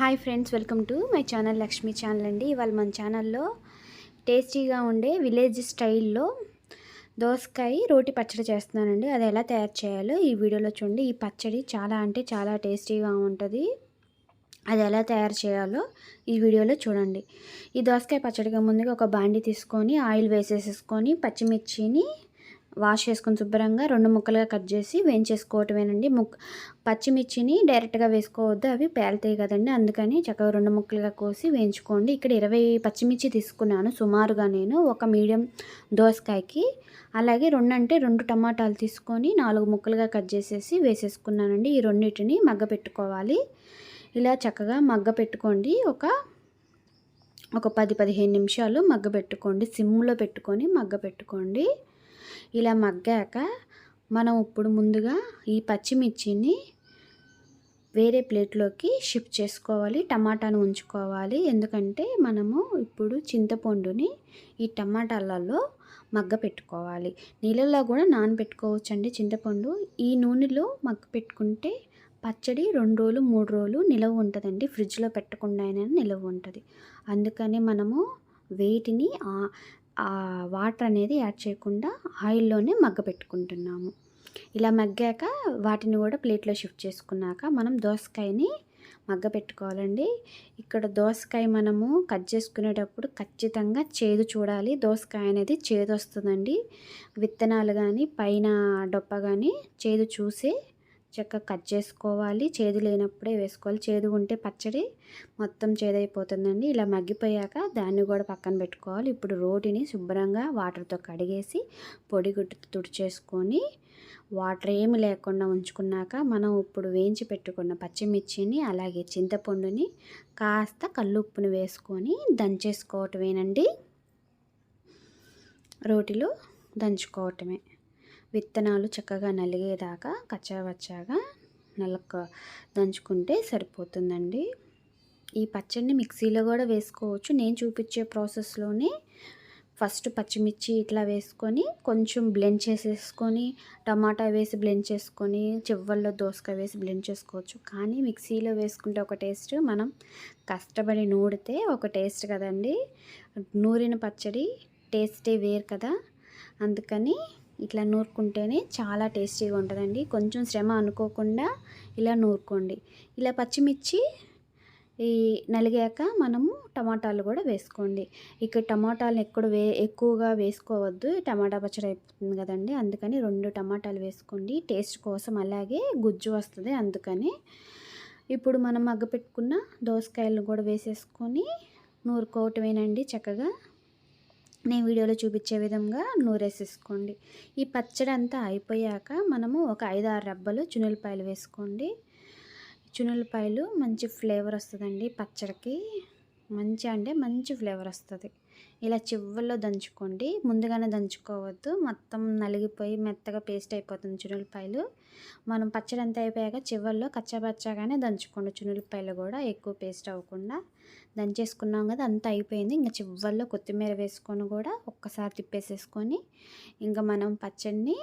Hi friends welcome to my channel Lakshmi channel అండి. ఇవాళ మన ఛానల్లో టేస్టీగా ఉండే విలేజ్ స్టైల్లో దోసకాయ రోటి పచ్చడి చేస్తున్నానండి. అది ఎలా తయారు చేయాలో ఈ వీడియోలో చూడండి. ఈ పచ్చడి చాలా అంటే చాలా టేస్టీగా ఉంటుంది. అది ఎలా తయారు చేయాలో ఈ వీడియోలో చూడండి. ఈ దోసకాయ పచ్చడిగా ముందుగా ఒక బాండి తీసుకొని ఆయిల్ వేసేసేసుకొని పచ్చిమిర్చిని వాష్ చేసుకొని శుభ్రంగా రెండు ముక్కలుగా కట్ చేసి వేయించేసుకోవటమేనండి. ముక్ పచ్చిమిర్చిని డైరెక్ట్గా వేసుకోవద్దు అవి పేలుతాయి కదండి. అందుకని చక్కగా రెండు ముక్కలుగా కోసి వేయించుకోండి. ఇక్కడ ఇరవై పచ్చిమిర్చి తీసుకున్నాను సుమారుగా నేను ఒక మీడియం దోసకాయకి. అలాగే రెండు అంటే రెండు టమాటాలు తీసుకొని నాలుగు ముక్కలుగా కట్ చేసేసి వేసేసుకున్నానండి. ఈ రెండింటిని మగ్గ పెట్టుకోవాలి. ఇలా చక్కగా మగ్గ పెట్టుకోండి. ఒక ఒక పది పదిహేను నిమిషాలు మగ్గ పెట్టుకోండి. సిమ్లో పెట్టుకొని మగ్గ పెట్టుకోండి. ఇలా మగ్గాక మనం ఇప్పుడు ముందుగా ఈ పచ్చిమిర్చిని వేరే ప్లేట్లోకి షిఫ్ట్ చేసుకోవాలి టమాటాను ఉంచుకోవాలి. ఎందుకంటే మనము ఇప్పుడు చింతపండుని ఈ టమాటాలలో మగ్గ పెట్టుకోవాలి నీళ్ళల్లో కూడా నానబెట్టుకోవచ్చండి చింతపండు. ఈ నూనెలో మగ్గ పెట్టుకుంటే పచ్చడి రెండు రోజులు మూడు రోజులు నిలవ ఉంటుందండి. ఫ్రిడ్జ్లో పెట్టకుండా అయినా నిలవ ఉంటుంది. అందుకని మనము వేటిని వాటర్ అనేది యాడ్ చేయకుండా ఆయిల్లోనే మగ్గ పెట్టుకుంటున్నాము. ఇలా మగ్గాక వాటిని కూడా ప్లేట్లో షిఫ్ట్ చేసుకున్నాక మనం దోసకాయని మగ్గ పెట్టుకోవాలండి. ఇక్కడ దోసకాయ మనము కట్ చేసుకునేటప్పుడు ఖచ్చితంగా చేదు చూడాలి. దోసకాయ అనేది చేదు వస్తుందండి విత్తనాలు కానీ పైన డొప్ప కానీ చేదు చూసి చక్కగా కట్ చేసుకోవాలి. చేదు లేనప్పుడే వేసుకోవాలి. చేదు ఉంటే పచ్చడి మొత్తం చేదైపోతుందండి. ఇలా మగ్గిపోయాక దాన్ని కూడా పక్కన పెట్టుకోవాలి. ఇప్పుడు రోటిని శుభ్రంగా వాటర్తో కడిగేసి పొడి తుడిచేసుకొని వాటర్ ఏమి లేకుండా ఉంచుకున్నాక మనం ఇప్పుడు వేయించి పెట్టుకున్న పచ్చిమిర్చిని అలాగే చింతపండుని కాస్త కల్లుప్పుని వేసుకొని దంచేసుకోవటమేనండి. రోటిలో దంచుకోవటమే. విత్తనాలు చక్కగా నలిగేదాకా కచ్చావచ్చాగా నలక దంచుకుంటే సరిపోతుందండి. ఈ పచ్చడిని మిక్సీలో కూడా వేసుకోవచ్చు. నేను చూపించే ప్రాసెస్లోనే ఫస్ట్ పచ్చిమిర్చి ఇట్లా వేసుకొని కొంచెం బ్లెండ్ చేసేసుకొని టమాటా వేసి బ్లెండ్ చేసుకొని చివ్వల్లో దోసకాయ వేసి బ్లెండ్ చేసుకోవచ్చు. కానీ మిక్సీలో వేసుకుంటే ఒక టేస్ట్ మనం కష్టపడి నూడితే ఒక టేస్ట్ కదండి. నూరిన పచ్చడి టేస్టే వేరు కదా. అందుకని ఇట్లా నూరుకుంటేనే చాలా టేస్టీగా ఉంటుందండి. కొంచెం శ్రమ అనుకోకుండా ఇలా నూరుకోండి. ఇలా పచ్చిమిర్చి ఈ నలిగాక మనము టమాటాలు కూడా వేసుకోండి. ఇక్కడ టమాటాలు ఎక్కడ వే ఎక్కువగా వేసుకోవద్దు. టమాటా పచ్చడి అయిపోతుంది కదండి. అందుకని రెండు టమాటాలు వేసుకోండి. టేస్ట్ కోసం అలాగే గుజ్జు వస్తుంది. అందుకని ఇప్పుడు మనం మగ్గ పెట్టుకున్న దోసకాయలు కూడా వేసేసుకొని నూరుకోవటమేనండి చక్కగా. నేను వీడియోలో చూపించే విధంగా నూరేసేసుకోండి. ఈ పచ్చడి అంతా అయిపోయాక మనము ఒక ఐదు ఆరు రబ్బలు చునులపాయలు వేసుకోండి. చునులపాయలు మంచి ఫ్లేవర్ వస్తుందండి పచ్చడికి. మంచి అంటే మంచి ఫ్లేవర్ వస్తుంది. ఇలా చివ్వల్లో దంచుకోండి. ముందుగానే దంచుకోవద్దు. మొత్తం నలిగిపోయి మెత్తగా పేస్ట్ అయిపోతుంది చునులపాయలు మనం పచ్చడి అంతా అయిపోయాక చివరిలో కచ్చాపచ్చాగానే దంచుకోండి. చునులపాయలు కూడా ఎక్కువ పేస్ట్ అవ్వకుండా. దంచేసుకున్నాం కదా అంతా అయిపోయింది. ఇంకా చివరిలో కొత్తిమీర వేసుకొని కూడా ఒక్కసారి తిప్పేసేసుకొని ఇంకా మనం పచ్చడిని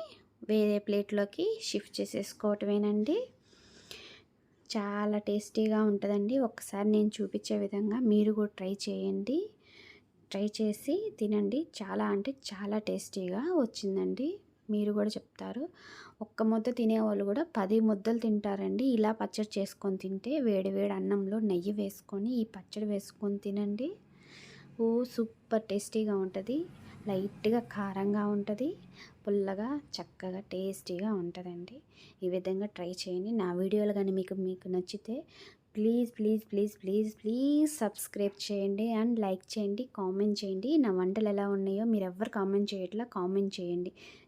వేరే ప్లేట్లోకి షిఫ్ట్ చేసేసుకోవటమేనండి. చాలా టేస్టీగా ఉంటుందండి. ఒకసారి నేను చూపించే విధంగా మీరు కూడా ట్రై చేయండి. ట్రై చేసి తినండి. చాలా అంటే చాలా టేస్టీగా వచ్చిందండి. మీరు కూడా చెప్తారు. ఒక్క ముద్ద తినేవాళ్ళు కూడా పది ముద్దలు తింటారండి. ఇలా పచ్చడి చేసుకొని తింటే వేడి వేడి అన్నంలో నెయ్యి వేసుకొని ఈ పచ్చడి వేసుకొని తినండి. ఓ సూపర్ టేస్టీగా ఉంటుంది. లైట్గా కారంగా ఉంటుంది. పుల్లగా చక్కగా టేస్టీగా ఉంటుందండి. ఈ విధంగా ట్రై చేయండి. నా వీడియోలు కానీ మీకు మీకు నచ్చితే please please please please please subscribe చేయండి అండ్ లైక్ చేయండి కామెంట్ చేయండి. నా వంటలు ఎలా ఉన్నాయో మీరు ఎవరు కామెంట్ చేయట్లా కామెంట్ చేయండి.